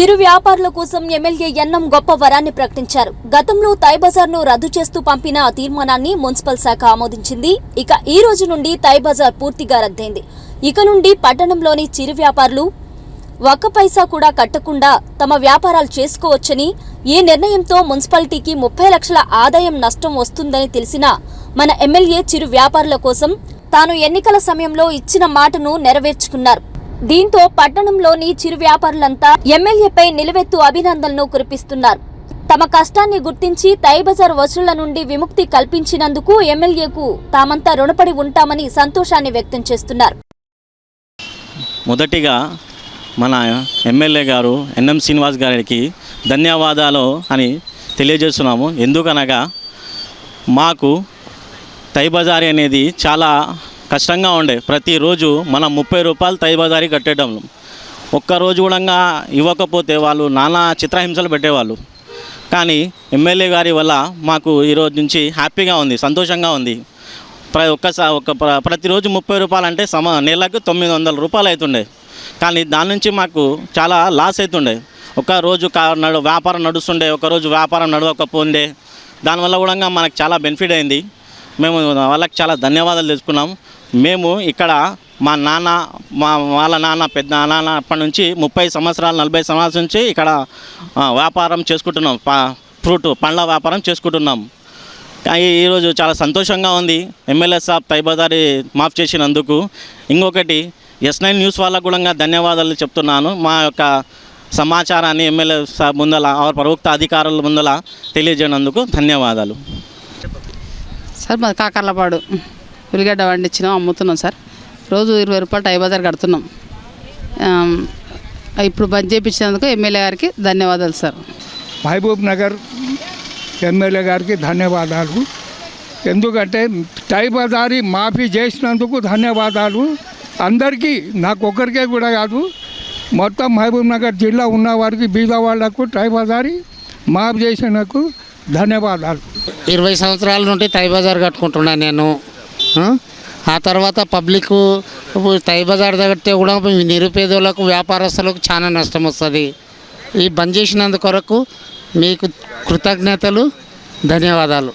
చిరు వ్యాపారుల కోసం ఎమ్మెల్యే ఎన్నం గొప్ప వరాన్ని ప్రకటించారు. గతంలో తై ను రద్దు చేస్తూ పంపిన ఆ తీర్మానాన్ని మున్సిపల్ శాఖ ఆమోదించింది. ఇక ఈ రోజు నుండి తై బజార్ పూర్తిగా రద్దయింది. ఇక నుండి పట్టణంలోని చిరు వ్యాపారులు ఒక్క పైసా కూడా కట్టకుండా తమ వ్యాపారాలు చేసుకోవచ్చని ఈ నిర్ణయంతో మున్సిపాలిటీకి ముప్పై లక్షల ఆదాయం నష్టం వస్తుందని తెలిసినా మన ఎమ్మెల్యే చిరు వ్యాపారుల కోసం తాను ఎన్నికల సమయంలో ఇచ్చిన మాటను నెరవేర్చుకున్నారు. దీంతో పట్టణంలోని చిరు వ్యాపారులంతా ఎమ్మెల్యేపై నిలువెత్తు అభినందనలు కురిపిస్తున్నారు. తమ కష్టాన్ని గుర్తించి తైబజార్ వసూళ్ళ నుండి విముక్తి కల్పించినందుకు ఎమ్మెల్యేకు తామంతా రుణపడి ఉంటామని సంతోషాన్ని వ్యక్తం చేస్తున్నారు. మొదటిగా మన ఎమ్మెల్యే గారు ఎన్ఎం శ్రీనివాస్ గారికి ధన్యవాదాలు అని తెలియజేస్తున్నాము. ఎందుకనగా మాకు తైబజారి అనేది చాలా కష్టంగా ఉండే. ప్రతిరోజు మనం ముప్పై రూపాయలు తై కట్టేటం కట్టేయడం ఒక్కరోజు కూడా ఇవ్వకపోతే వాళ్ళు నానా చిత్రహింసలు పెట్టేవాళ్ళు. కానీ ఎమ్మెల్యే గారి వల్ల మాకు ఈరోజు నుంచి హ్యాపీగా ఉంది సంతోషంగా ఉంది. ప్ర ఒక్కసారి ఒక ప్ర- ప్రతిరోజు ముప్పై రూపాయలు అంటే సమ నెలకు తొమ్మిది వందల రూపాయలు అవుతుండే కానీ దాని నుంచి మాకు చాలా లాస్ అవుతుండే ఒక రోజు కా నడు వ్యాపారం నడుస్తుండే ఒకరోజు వ్యాపారం నడవకపోండే. దానివల్ల కూడా మనకు చాలా బెనిఫిట్ అయింది. మేము వాళ్ళకి చాలా ధన్యవాదాలు తెలుసుకున్నాం. మేము ఇక్కడ మా నాన్న మా వాళ్ళ నాన్న పెద్ద నాన్న అప్పటి నుంచి ముప్పై సంవత్సరాలు నలభై సంవత్సరాల నుంచి ఇక్కడ వ్యాపారం చేసుకుంటున్నాం. ఫ్రూట్ పండ్ల వ్యాపారం చేసుకుంటున్నాం. కానీ ఈరోజు చాలా సంతోషంగా ఉంది. ఎమ్మెల్యే సాబ్ తైబదారి మాఫ్ చేసినందుకు. ఇంకొకటి ఎస్ నైన్ న్యూస్ వాళ్ళకు కూడా ధన్యవాదాలు చెప్తున్నాను. మా యొక్క సమాచారాన్ని ఎమ్మెల్యే సాబ్ ముందల ఆ ప్రవక్త అధికారుల ముందల తెలియజేయనందుకు ధన్యవాదాలు. సార్ మాది కాకర్లపాడు. ఉల్లిగడ్డ వండించినాం అమ్ముతున్నాం సార్. రోజు ఇరవై రూపాయలు టై బజార్ కడుతున్నాం. ఇప్పుడు బంద్ చేయించినందుకు ఎమ్మెల్యే గారికి ధన్యవాదాలు సార్. మహబూబ్ నగర్ ఎమ్మెల్యే గారికి ధన్యవాదాలు. ఎందుకంటే టై బజారి మాఫీ చేసినందుకు ధన్యవాదాలు. అందరికీ నాకు ఒక్కరికే కూడా కాదు మొత్తం మహబూబ్ నగర్ జిల్లా ఉన్న వారికి బీద వాళ్ళకు టై బజారి మాఫ్ చేసినందుకు ధన్యవాదాలు. ఇరవై సంవత్సరాల నుండి తైబజార్ కట్టుకుంటున్నా నేను. ఆ? తర్వాత పబ్లిక్ తైబజార్ బజార్ కూడా నిరుపేదలకు వ్యాపారస్తులకు చాలా నష్టం వస్తుంది. ఈ బంద్ చేసినందుకొరకు మీకు కృతజ్ఞతలు ధన్యవాదాలు.